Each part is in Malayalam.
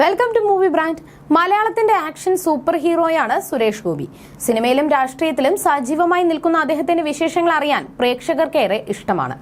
വെൽക്കം ടു മൂവി ബ്രാൻഡ് മലയാളത്തിന്റെ ആക്ഷൻ സൂപ്പർ ഹീറോയാണ് സുരേഷ് ഗോപി. സിനിമയിലും രാഷ്ട്രീയത്തിലും സജീവമായി നിൽക്കുന്ന അദ്ദേഹത്തിന്റെ വിശേഷങ്ങൾ അറിയാൻ പ്രേക്ഷകർക്കേറെ ഇഷ്ടമാണ്.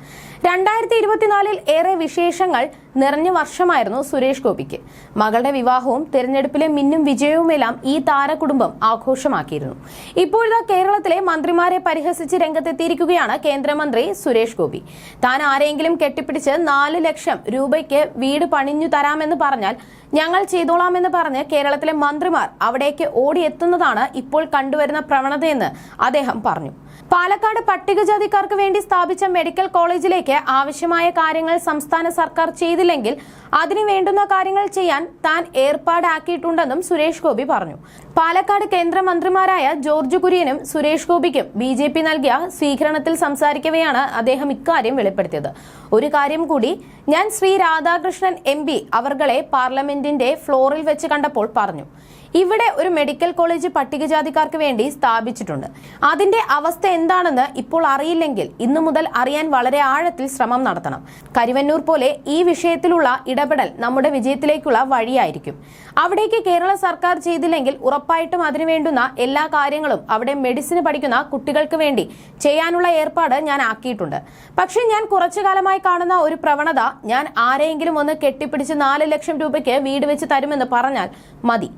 രണ്ടായിരത്തി ഇരുപത്തിനാലിൽ ഏറെ വിശേഷങ്ങൾ നിറഞ്ഞ വർഷമായിരുന്നു സുരേഷ് ഗോപിക്ക്. മകളുടെ വിവാഹവും തെരഞ്ഞെടുപ്പിലെ മിന്നും വിജയവുമെല്ലാം ഈ താരകുടുംബം ആഘോഷമാക്കിയിരുന്നു. ഇപ്പോഴത്തെ കേരളത്തിലെ മന്ത്രിമാരെ പരിഹസിച്ച് രംഗത്തെത്തിയിരിക്കുകയാണ് കേന്ദ്രമന്ത്രി സുരേഷ് ഗോപി. താൻ ആരെങ്കിലും കെട്ടിപ്പിടിച്ച് നാല് ലക്ഷം രൂപയ്ക്ക് വീട് പണിഞ്ഞു തരാമെന്ന് പറഞ്ഞാൽ ഞങ്ങൾ ചെയ്തോളാമെന്ന് പറഞ്ഞ് കേരളത്തിലെ മന്ത്രിമാർ അവിടേക്ക് ഓടിയെത്തുന്നതാണ് ഇപ്പോൾ കണ്ടുവരുന്ന പ്രവണതയെന്ന് അദ്ദേഹം പറഞ്ഞു. പാലക്കാട് പട്ടികജാതിക്കാർക്ക് വേണ്ടി സ്ഥാപിച്ച മെഡിക്കൽ കോളേജിലേക്ക് ആവശ്യമായ കാര്യങ്ങൾ സംസ്ഥാന സർക്കാർ ചെയ്തില്ലെങ്കിൽ അതിനു വേണ്ടുന്ന കാര്യങ്ങൾ ചെയ്യാൻ താൻ ഏർപ്പാടാക്കിയിട്ടുണ്ടെന്നും സുരേഷ് ഗോപി പറഞ്ഞു. പാലക്കാട് കേന്ദ്രമന്ത്രിമാരായ ജോർജ് കുര്യനും സുരേഷ് ഗോപിക്കും ബി ജെ പി നൽകിയ സ്വീകരണത്തിൽ സംസാരിക്കവെയാണ് അദ്ദേഹം ഇക്കാര്യം വെളിപ്പെടുത്തിയത്. ഒരു കാര്യം കൂടി ഞാൻ ശ്രീ രാധാകൃഷ്ണൻ എം പി അവർകളെ പാർലമെന്റിന്റെ ഫ്ലോറിൽ വെച്ച് കണ്ടപ്പോൾ പറഞ്ഞു. ഇവിടെ ഒരു മെഡിക്കൽ കോളേജ് പട്ടികജാതിക്കാർക്ക് വേണ്ടി സ്ഥാപിച്ചിട്ടുണ്ട്. അതിന്റെ അവസ്ഥ എന്താണെന്ന് ഇപ്പോൾ അറിയില്ലെങ്കിൽ ഇന്നു മുതൽ അറിയാൻ വളരെ ആഴത്തിൽ ശ്രമം നടത്തണം. കരുവന്നൂർ പോലെ ഈ വിഷയത്തിലുള്ള ഇടപെടൽ നമ്മുടെ വിജയത്തിലേക്കുള്ള വഴിയായിരിക്കും. അവിടേക്ക് കേരള സർക്കാർ ചെയ്തില്ലെങ്കിൽ ഉറപ്പായിട്ടും അതിനു വേണ്ടുന്ന എല്ലാ കാര്യങ്ങളും അവിടെ മെഡിസിന് പഠിക്കുന്ന കുട്ടികൾക്ക് വേണ്ടി ചെയ്യാനുള്ള ഏർപ്പാട് ഞാൻ ആക്കിയിട്ടുണ്ട്. പക്ഷേ ഞാൻ കുറച്ചു കാലമായി കാണുന്ന ഒരു പ്രവണത ഞാൻ ആരെയെങ്കിലും ഒന്ന് കെട്ടിപ്പിടിച്ച് നാല് ലക്ഷം രൂപയ്ക്ക് വീട് വെച്ച് തരുമെന്ന് പറഞ്ഞാൽ മതി.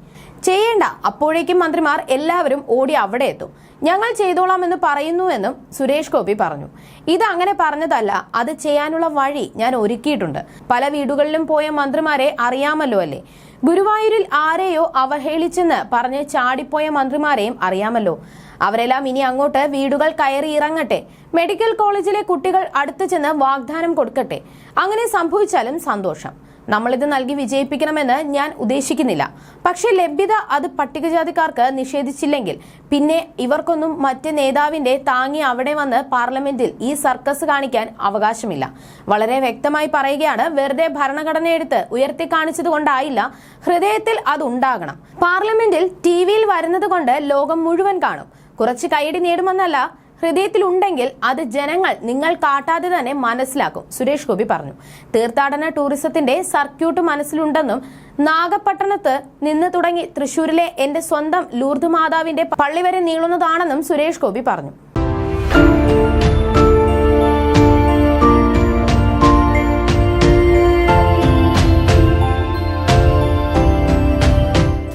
ചെയ്യേണ്ട. അപ്പോഴേക്കും മന്ത്രിമാർ എല്ലാവരും ഓടി അവിടെ എത്തും. ഞങ്ങൾ ചെയ്തോളാം എന്ന് പറയുന്നുവെന്നും സുരേഷ് ഗോപി പറഞ്ഞു. ഇത് അങ്ങനെ പറഞ്ഞതല്ല അത് ചെയ്യാനുള്ള വഴി ഞാൻ ഒരുക്കിയിട്ടുണ്ട്. പല വീടുകളിലും പോയ മന്ത്രിമാരെ അറിയാമല്ലോ അല്ലേ? ഗുരുവായൂരിൽ ആരെയോ അവഹേളിച്ചെന്ന് പറഞ്ഞ് ചാടിപ്പോയ മന്ത്രിമാരെയും അറിയാമല്ലോ. അവരെല്ലാം ഇനി അങ്ങോട്ട് വീടുകൾ കയറി ഇറങ്ങട്ടെ. മെഡിക്കൽ കോളേജിലെ കുട്ടികൾ അടുത്ത് ചെന്ന് വാഗ്ദാനം കൊടുക്കട്ടെ. അങ്ങനെ സംഭവിച്ചാലും സന്തോഷം. നമ്മളിത് നൽകി വിജയിപ്പിക്കണമെന്ന് ഞാൻ ഉദ്ദേശിക്കുന്നില്ല. പക്ഷേ ലഭ്യത അത് പട്ടികജാതിക്കാർക്ക് നിഷേധിച്ചില്ലെങ്കിൽ പിന്നെ ഇവർക്കൊന്നും മറ്റ് നേതാവിന്റെ താങ്ങി അവിടെ വന്ന് പാർലമെന്റിൽ ഈ സർക്കസ് കാണിക്കാൻ അവകാശമില്ല. വളരെ വ്യക്തമായി പറയുകയാണ് വെറുതെ ഭരണഘടനയെടുത്ത് ഉയർത്തി കാണിച്ചതുകൊണ്ടായില്ല ഹൃദയത്തിൽ അതുണ്ടാകണം. പാർലമെന്റിൽ ടി വിയിൽ വരുന്നത് കൊണ്ട് ലോകം മുഴുവൻ കാണും. കുറച്ച് കൈയടി നേടുമെന്നല്ല ഹൃദയത്തിലുണ്ടെങ്കിൽ അത് ജനങ്ങൾ നിങ്ങൾ കാട്ടാതെ തന്നെ മനസ്സിലാക്കും. സുരേഷ് ഗോപി പറഞ്ഞു. തീർത്ഥാടന ടൂറിസത്തിന്റെ സർക്യൂട്ട് മനസ്സിലുണ്ടെന്നും നാഗപട്ടണത്ത് നിന്ന് തുടങ്ങി തൃശൂരിലെ എന്റെ സ്വന്തം ലൂർദ് മാതാവിന്റെ പള്ളി വരെ നീളുന്നതാണെന്നും സുരേഷ് ഗോപി പറഞ്ഞു.